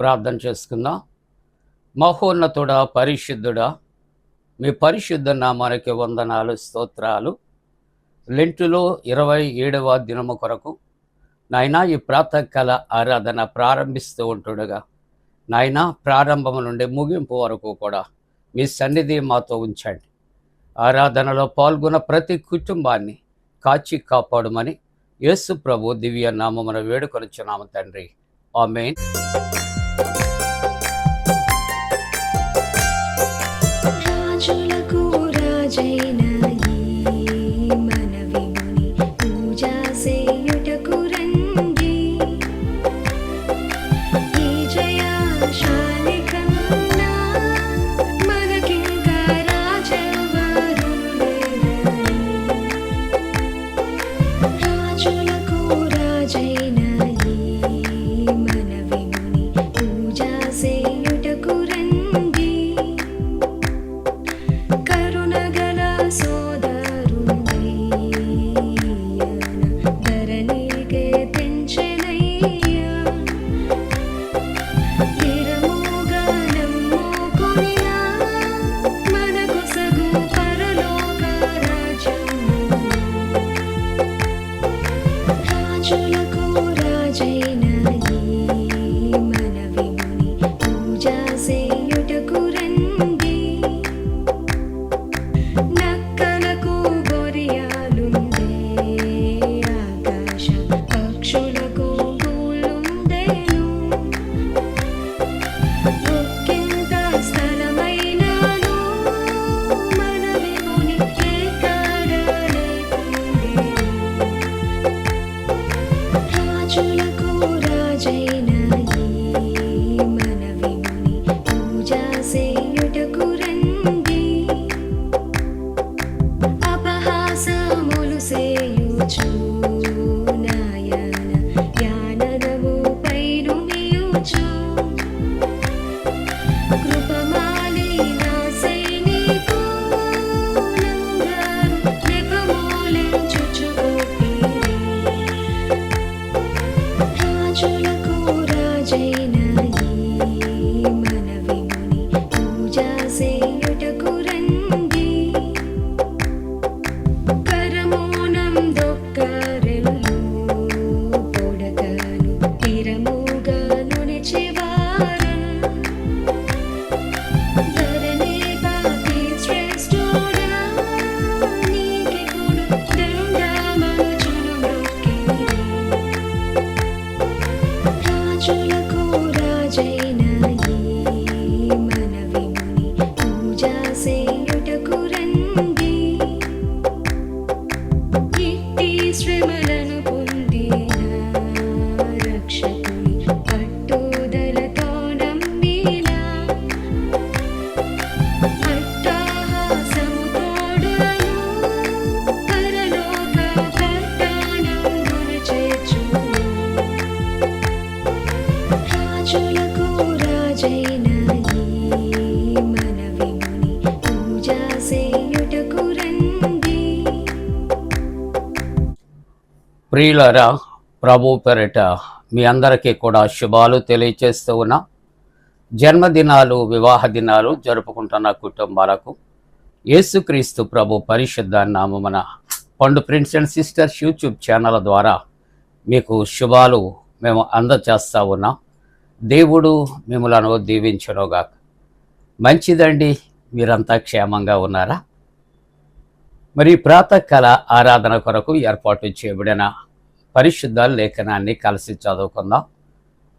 ప్రార్థన చేసుకుందాం. మహోన్నతుడా పరిశుద్ధుడా మీ పరిశుద్ధ నామానికి వందనాలు స్తోత్రాలు. లెంటులో ఇరవై ఏడవ దినము కొరకు నాయన ఈ ప్రాతకాల ఆరాధన ప్రారంభిస్తూ ఉంటుండగా నాయన ప్రారంభం నుండి ముగింపు వరకు కూడా మీ సన్నిధి మాతో ఉంచండి. ఆరాధనలో పాల్గొన్న ప్రతి కుటుంబాన్ని కాచి కాపాడమని యేసు ప్రభు దివ్య నామమున వేడుకొనిచ్చున్నాము తండ్రి. ఆమెన్. రాజులకు రాజైన just see ప్రియులరా ప్రభు పెరట మీ అందరికీ కూడా శుభాలు తెలియచేస్తూ ఉన్నా. జన్మదినాలు వివాహ దినాలు జరుపుకుంటున్న కుటుంబాలకు యేసుక్రీస్తు ప్రభు పరిశుద్ధ నామమున Pandu prince and sisters YouTube channel ద్వారా మీకు శుభాలు మేము అందచేస్తూ ఉన్నాం. దేవుడు మిమ్మలను దీవించునుగాక. మంచిదండి మీరంతా క్షేమంగా ఉన్నారా? మరి ప్రాతకాల ఆరాధన కొరకు ఏర్పాటు చేయబడిన పరిశుద్ధ లేఖనాన్ని కలిసి చదువుకుందాం.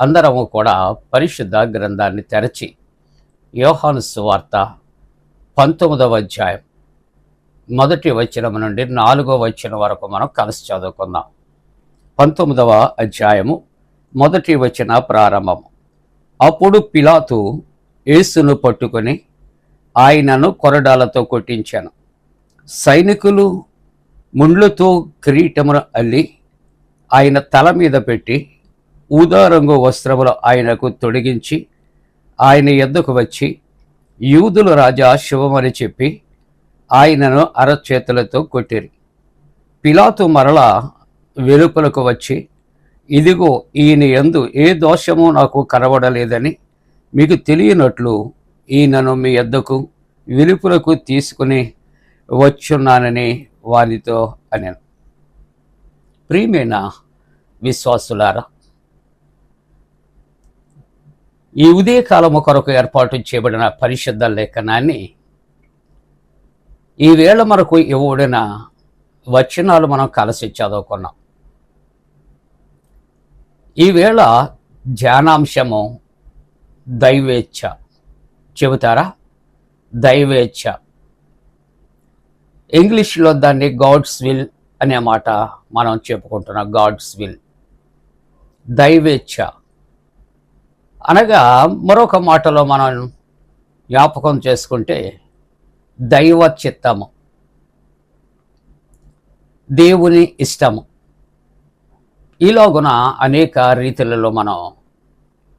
అందరము కూడా పరిశుద్ధ గ్రంథాన్ని తెరచి యోహాను సువార్త పంతొమ్మిదవ అధ్యాయం మొదటి వచనం నుండి నాలుగో వచనం వరకు మనం కలిసి చదువుకుందాం. పంతొమ్మిదవ అధ్యాయము మొదటి వచన ప్రారంభము. అప్పుడు పిలాతు యేసును పట్టుకొని ఆయనను కొరడాలతో కొట్టించాను. సైనికులు ముండ్లతో కిరీటమును అల్లి ఆయన తల మీద పెట్టి ఊదారంగు వస్త్రములు ఆయనకు తొడిగించి ఆయన ఎద్దుకు వచ్చి యూదుల రాజా శివమని చెప్పి ఆయనను అరచేతులతో కొట్టిరి. పిలాతు మరల వెలుపలకు వచ్చి ఇదిగో ఈయన యందు ఏ దోషమో నాకు కనబడలేదని మీకు తెలియనట్లు ఈయనను మీ ఎద్దకు వెలుపులకు తీసుకుని వచ్చున్నానని వారితో అనేను ప్రియమైన విశ్వాసులారా ఈ ఉదయకాలము కొరకు ఏర్పాటు చేయబడిన పరిశుద్ధ లేఖనాన్ని ఈ వేళ మనకు ఇవ్వబడిన వచనాలు మనం కలిసి చదువుకున్నాం. ఈవేళ ధ్యానాంశము దైవేచ్ఛ. చెబుతారా? దైవేచ్ఛ. ఇంగ్లీష్లో దాన్ని గాడ్స్ విల్ అనే మాట మనం చెప్పుకుంటున్నాం గాడ్స్ విల్. దైవేచ్ఛ. అనగా మరొక మాటలో మనం జ్ఞాపకం చేసుకుంటే దైవ చిత్తము దేవుని ఇష్టము. ఈలోగున అనేక రీతులలో మనం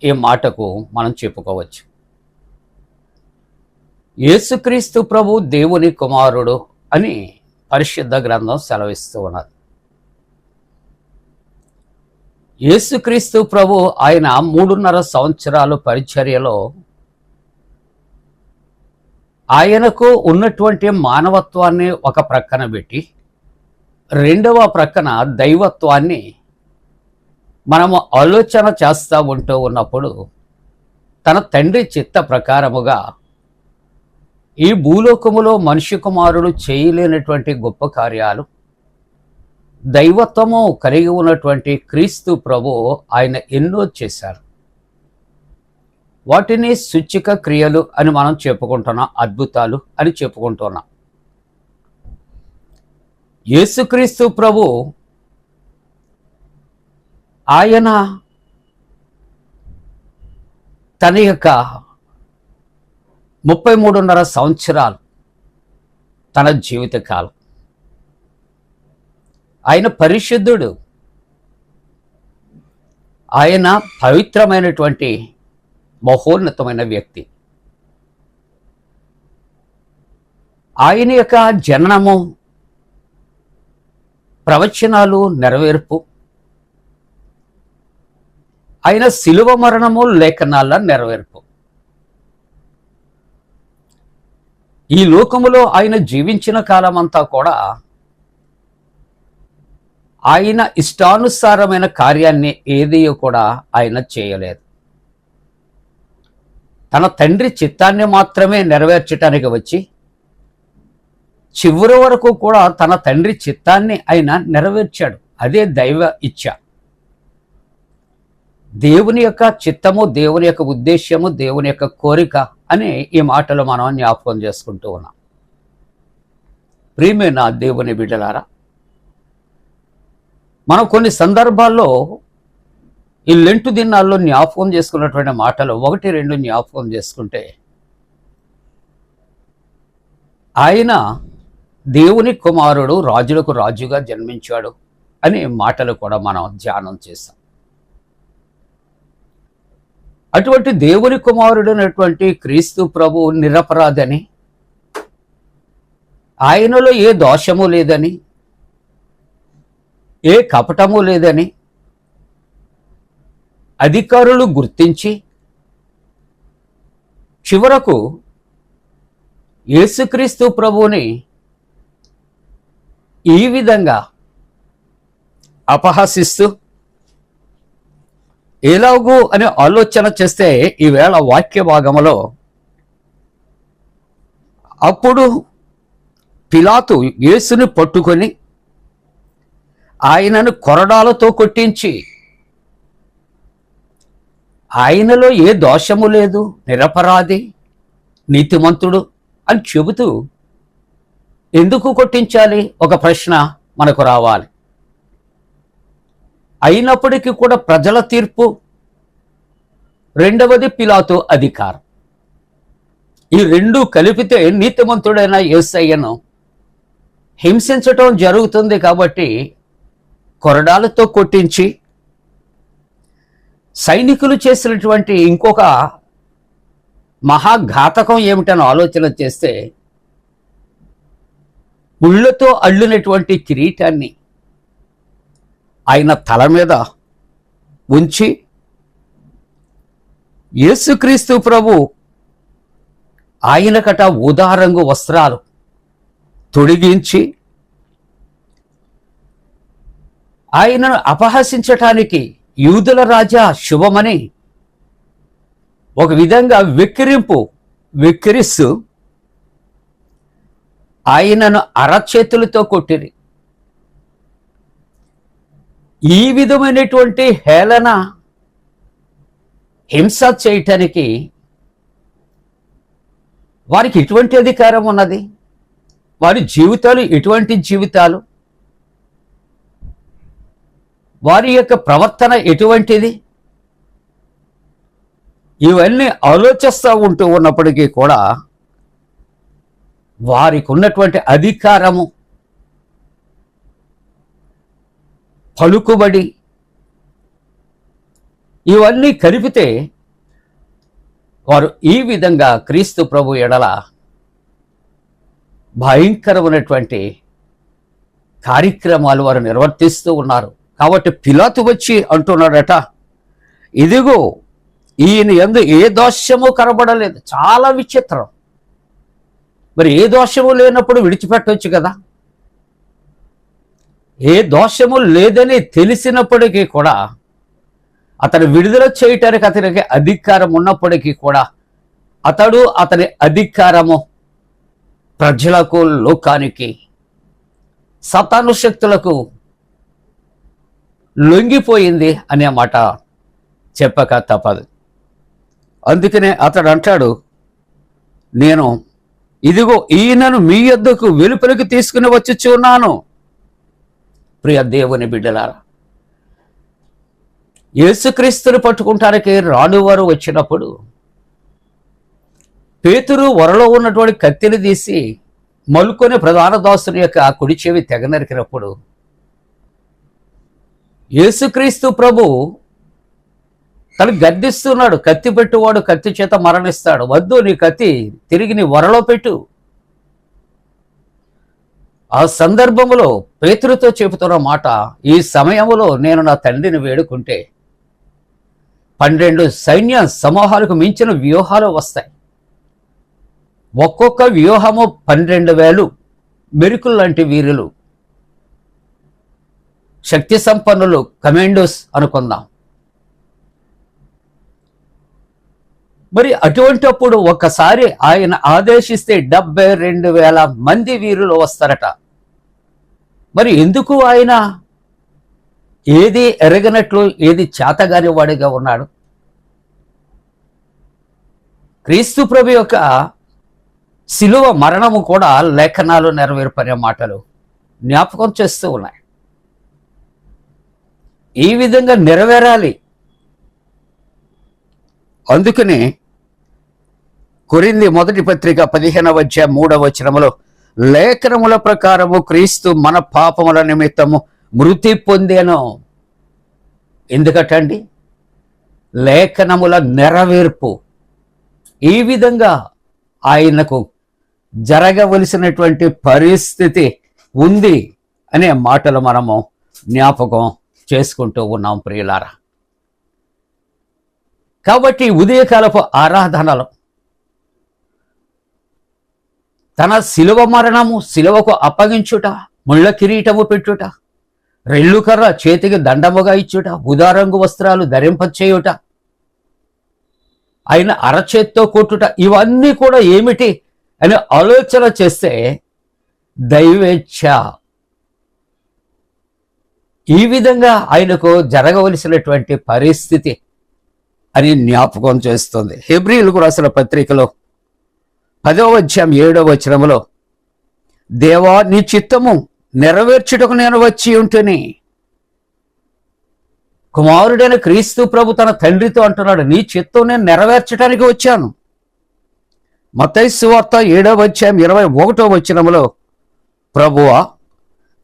ఈ మాటకు మనం చెప్పుకోవచ్చు. యేసుక్రీస్తు ప్రభు దేవుని కుమారుడు అని పరిశుద్ధ గ్రంథం సెలవిస్తూ ఉన్నది. యేసుక్రీస్తు ప్రభు ఆయన మూడున్నర సంవత్సరాలు పరిచర్యలో ఆయనకు ఉన్నటువంటి మానవత్వాన్ని ఒక ప్రక్కన పెట్టి రెండవ ప్రక్కన దైవత్వాన్ని మనము ఆలోచన చేస్తూ ఉంటూ ఉన్నప్పుడు తన తండ్రి చిత్త ప్రకారముగా ఈ భూలోకములో మనిషి కుమారుడు చేయలేనటువంటి గొప్ప కార్యాలు దైవత్వము కలిగి ఉన్నటువంటి క్రీస్తు ప్రభు ఆయన ఎన్నో చేశారు. వాటిని సూచిక క్రియలు అని మనం చెప్పుకుంటున్నాం అద్భుతాలు అని చెప్పుకుంటున్నాం. యేసుక్రీస్తు ప్రభు ఆయన తన యొక్క ముప్పై మూడున్నర సంవత్సరాలు తన జీవితకాలం. ఆయన పరిశుద్ధుడు. ఆయన పవిత్రమైనటువంటి మహోన్నతమైన వ్యక్తి. ఆయన యొక్క జననము ప్రవచనాలు నెరవేర్పు. ఆయన శిలువ మరణము లేఖనాల నెరవేర్పు. ఈ లోకములో ఆయన జీవించిన కాలమంతా కూడా ఆయన ఇష్టానుసారమైన కార్యాన్ని ఏది కూడా ఆయన చేయలేదు. తన తండ్రి చిత్తాన్ని మాత్రమే నెరవేర్చడానికి వచ్చి చివరి వరకు కూడా తన తండ్రి చిత్తాన్ని ఆయన నెరవేర్చాడు. అదే దైవ ఇచ్చ. దేవుని యొక్క చిత్తము దేవుని యొక్క ఉద్దేశ్యము దేవుని యొక్క కోరిక అని ఈ మాటలు మనం జ్ఞాపకం చేసుకుంటూ ఉన్నాం. ప్రియమైన దేవుని బిడ్డలారా మనం కొన్ని సందర్భాల్లో ఈ లెంటు దినాల్లో జ్ఞాపకం చేసుకున్నటువంటి మాటలు ఒకటి రెండు జ్ఞాపకం చేసుకుంటే ఆయన దేవుని కుమారుడు రాజులకు రాజుగా జన్మించాడు అనే మాటలు కూడా మనం ధ్యానం చేస్తాం. అటువంటి దేవుని కుమారుడైనటువంటి క్రీస్తు ప్రభు నిరపరాధని ఆయనలో ఏ దోషము లేదని ఏ కపటము లేదని అధికారులు గుర్తించి చివరకు యేసుక్రీస్తు ప్రభువుని ఈ విధంగా అపహసిస్తూ ఎలాగూ అనే ఆలోచన చేస్తే ఈవేళ వాక్య భాగంలో అప్పుడు పిలాతు యేసుని పట్టుకొని ఆయనను కొరడాలతో కొట్టించి ఆయనలో ఏ దోషము లేదు నిరపరాధి నీతిమంతుడు అని చెబుతూ ఎందుకు కొట్టించాలి? ఒక ప్రశ్న మనకు రావాలి. అయినప్పటికీ కూడా ప్రజల తీర్పు. రెండవది పిలాతు అధికారం. ఈ రెండు కలిపితే నీతిమంతుడైన యేసయ్యను హింసించటం జరుగుతుంది కాబట్టి కొరడాలతో కొట్టించి సైనికులు చేసినటువంటి ఇంకొక మహాఘాతకం ఏమిటని ఆలోచన చేస్తే ముళ్ళతో అల్లినటువంటి కిరీటాన్ని ఆయన తల మీద ఉంచి యేసుక్రీస్తు ప్రభు ఆయనకట ఉదారంగు వస్త్రాలు తొడిగించి ఆయనను అపహసించటానికి యూదుల రాజా శుభమని ఒక విధంగా వెక్కిరింపు వెక్కిరిస్తూ ఆయనను అరచేతులతో కొట్టిరి. ఈ విధమైనటువంటి హేళన హింస చేయటానికి వారికి ఎటువంటి అధికారం ఉన్నది. వారి జీవితాలు ఎటువంటి జీవితాలు. వారి యొక్క ప్రవర్తన ఎటువంటిది? ఇవన్నీ ఆలోచిస్తూ ఉంటూ ఉన్నప్పటికీ కూడా వారికి ఉన్నటువంటి అధికారము పలుకుబడి ఇవన్నీ కలిపితే వారు ఈ విధంగా క్రీస్తు ప్రభు ఎడల భయంకరమైనటువంటి కార్యక్రమాలు వారు నిర్వర్తిస్తూ ఉన్నారు. కాబట్టి పిలాతు వచ్చి అంటున్నాడట ఇదిగో ఈయన ఎందు ఏ దోషము కనబడలేదు. చాలా విచిత్రం. మరి ఏ దోషము లేనప్పుడు విడిచిపెట్టవచ్చు కదా? ఏ దోషము లేదని తెలిసినప్పటికీ కూడా అతను విడుదల చేయటానికి అతనికి అధికారం ఉన్నప్పటికీ కూడా అతడు అతని అధికారము ప్రజలకు లోకానికి సతాను శక్తులకు లొంగిపోయింది అనే మాట చెప్పక తప్పదు. అందుకనే అతడు అంటాడు నేను ఇదిగో ఈయనను మీ యొద్దకు వెలుపలికి తీసుకుని వచ్చుచున్నాను. ప్రియ దేవుని బిడ్డలారా యేసుక్రీస్తుని పట్టుకుంటానికి రానువారు వచ్చినప్పుడు పేతురు వరలో ఉన్నటువంటి కత్తిని తీసి మలుకొని ప్రధాన దాసుని యొక్క ఆ కుడి చెవి తెగ నరికినప్పుడు యేసుక్రీస్తు ప్రభు తను గద్దిస్తున్నాడు కత్తి పెట్టువాడు కత్తి చేత మరణిస్తాడు వద్దు నీ కత్తి తిరిగి నీ వరలో పెట్టు. ఆ సందర్భంలో పేతురుతో చెబుతున్న మాట ఈ సమయంలో నేను నా తండ్రిని వేడుకుంటే పన్నెండు సైన్య సమూహాలకు మించిన వ్యూహాలు వస్తాయి. ఒక్కొక్క వ్యూహము పన్నెండు వేలు మెరుకులు లాంటి వీరులు. శక్తి సంపన్నులు కమాండోస్ అనుకుందాం. మరి అటువంటప్పుడు ఒక్కసారి ఆయన ఆదేశిస్తే డెబ్బై రెండు వేల మంది వీరులు వస్తారట. మరి ఎందుకు ఆయన ఏది ఎరగనట్లు ఏది చేతగాని వాడిగా ఉన్నాడు? క్రీస్తు ప్రభు యొక్క శిలువ మరణము కూడా లేఖనాలు నెరవేర్పనే మాటలు జ్ఞాపకం చేస్తూ ఉన్నాయి. ఈ విధంగా నెరవేరాలి. అందుకని కొరింది మొదటి పత్రిక పదిహేనవ అధ్యాయం మూడవ వచనములో లేఖనముల ప్రకారము క్రీస్తు మన పాపముల నిమిత్తము మృతి పొందేను. ఎందుకటండి? లేఖనముల నెరవేర్పు. ఈ విధంగా ఆయనకు జరగవలసినటువంటి పరిస్థితి ఉంది అనే మాటలు మనము జ్ఞాపకం చేసుకుంటూ ఉన్నాం ప్రియులారా. కాబట్టి ఉదయకాలపు ఆరాధనలు తన శిలువ మరణము శిలువకు అప్పగించుట ముళ్ళ కిరీటము పెట్టుట రెల్లు కర్ర చేతికి దండముగా ఇచ్చుట ఉదారంగు వస్త్రాలు ధరింపచేయుట ఆయన అరచేత్తో కొట్టుట ఇవన్నీ కూడా ఏమిటి అని ఆలోచన చేస్తే దైవేచ్ఛ. ఈ విధంగా ఆయనకు జరగవలసినటువంటి పరిస్థితి అని జ్ఞాపకం చేస్తుంది. హెబ్రిలకు రాసిన పత్రికలో పదవ అధ్యాయం ఏడవ వచనములో దేవా నీ చిత్తము నెరవేర్చుటకు నేను వచ్చి ఉంటుని. కుమారుడైన క్రీస్తు ప్రభు తన తండ్రితో అంటున్నాడు నీ చిత్తం నేను నెరవేర్చడానికి వచ్చాను. మతైసు వార్త ఏడవ అధ్యాయం ఇరవై ఒకటో వచనములో ప్రభువా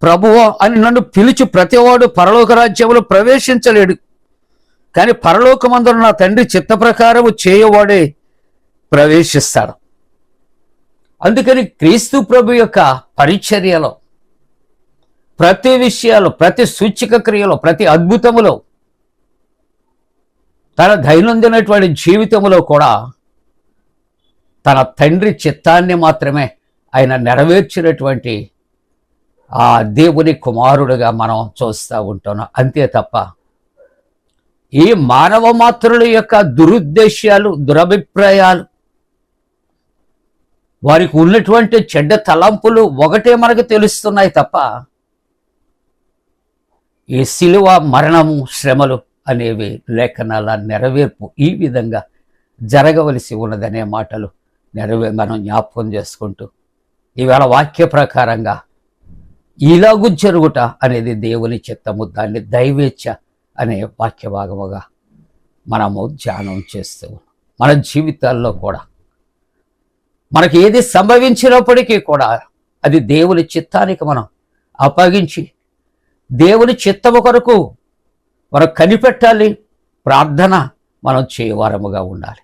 ప్రభువా అని నన్ను పిలిచి ప్రతివాడు పరలోక రాజ్యములో ప్రవేశించలేడు. కానీ పరలోకమందున నా తండ్రి చిత్త ప్రకారము చేయవాడే ప్రవేశిస్తాడు. అందుకని క్రీస్తు ప్రభు యొక్క పరిచర్యలో ప్రతి విషయాలు ప్రతి సూచిక క్రియలో ప్రతి అద్భుతములో తన దైనందినటువంటి జీవితంలో కూడా తన తండ్రి చిత్తాన్ని మాత్రమే ఆయన నెరవేర్చినటువంటి ఆ దేవుని కుమారుడుగా మనం చూస్తూ ఉంటున్నాం. అంతే తప్ప ఈ మానవ మాత్రుల యొక్క దురుద్దేశాలు దురభిప్రాయాలు వారికి ఉన్నటువంటి చెడ్డ తలంపులు ఒకటే మనకు తెలుస్తున్నాయి తప్ప ఈ శిలువ మరణము శ్రమలు అనేవి లేఖనాల నెరవేర్పు ఈ విధంగా జరగవలసి ఉన్నదనే మాటలు నెరవే మనం జ్ఞాపకం చేసుకుంటూ ఈవేళ వాక్య ప్రకారంగా ఇలాగు జరుగుట అనేది దేవుని చిత్తము దాన్ని దైవేచ్ఛ అనే వాక్య భాగముగా మనము ధ్యానం చేస్తూ ఉన్నాం. మన జీవితాల్లో కూడా మనకి ఏది సంభవించినప్పటికీ కూడా అది దేవుని చిత్తానికి మనం అప్పగించి దేవుని చిత్తము కొరకు మనం కనిపెట్టాలి ప్రార్థన మనం చేయవారముగా ఉండాలి.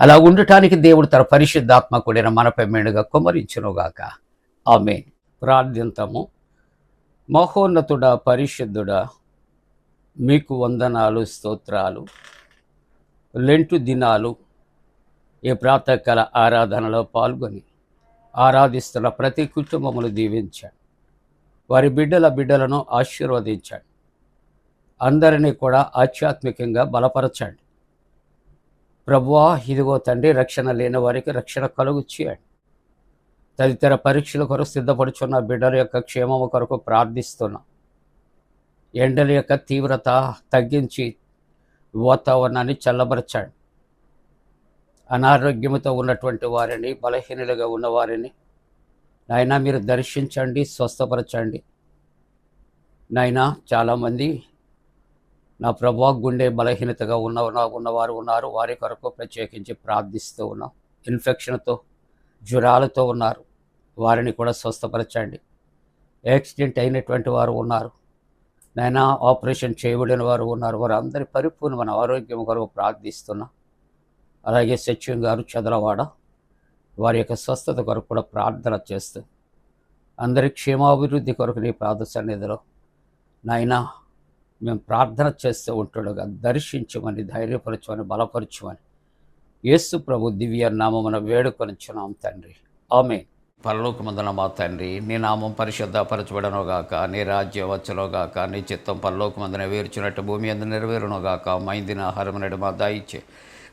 అలా ఉండటానికి దేవుడు తన పరిశుద్ధాత్మ కూడిన మనపై మేణుగా కుమరించునుగాక. ఆమె ప్రార్థింతము. మహోన్నతుడా పరిశుద్ధుడా మీకు వందనాలు స్తోత్రాలు. లెంటు దినాలు ఈ ప్రాతకాల ఆరాధనలో పాల్గొని ఆరాధిస్తున్న ప్రతి కుటుంబమును దీవించాడు. వారి బిడ్డల బిడ్డలను ఆశీర్వదించాడు. అందరినీ కూడా ఆధ్యాత్మికంగా బలపరచండి. ప్రభువా ఇదిగో తండ్రి రక్షణ లేని వారికి రక్షణ కలుగు చేయండి. తదితర పరీక్షల కొరకు సిద్ధపడుచున్న బిడ్డల యొక్క క్షేమము కొరకు ప్రార్థిస్తున్నాం. ఎండల యొక్క తీవ్రత తగ్గించి వాతావరణాన్ని చల్లబరచండి. అనారోగ్యంతో ఉన్నటువంటి వారిని బలహీనులుగా ఉన్నవారిని నాయన మీరు దర్శించండి స్వస్థపరచండి. నాయన చాలామంది నా ప్రభా గుండె బలహీనతగా ఉన్న ఉన్నవారు ఉన్నారు. వారి కొరకు ప్రత్యేకించి ప్రార్థిస్తూ ఉన్నాం. ఇన్ఫెక్షన్తో జ్వరాలతో ఉన్నారు. వారిని కూడా స్వస్థపరచండి. యాక్సిడెంట్ అయినటువంటి వారు ఉన్నారు. నైనా ఆపరేషన్ చేయబడిన వారు ఉన్నారు. వారందరి పరిపూర్ణమైన ఆరోగ్యం కొరకు ప్రార్థిస్తున్నాం. అలాగే సత్యం గారు చదలవాడ వారి యొక్క స్వస్థత కొరకు కూడా ప్రార్థన చేస్తూ అందరి క్షేమాభివృద్ధి కొరకు నీ ప్రార్థన సన్నిధిలో నాయనా మేము ప్రార్థన చేస్తూ ఉంటుండగా దర్శించమని ధైర్యపరచమని బలపరచమని యేసు ప్రభు దివ్య నామమున వేడుకొనిచ్చున్నాం తండ్రి. ఆమె పరలోకమందున మా తండ్రి నీ నామం పరిశుద్ధపరచబడనుగాక నీ రాజ్యం వచ్చునుగాక నీ చిత్తం పరలోకమందున వేర్చినట్టు భూమి అందు నెరవేరునుగాక మైందిన ఆహారం నడు మా దాయిచ్చే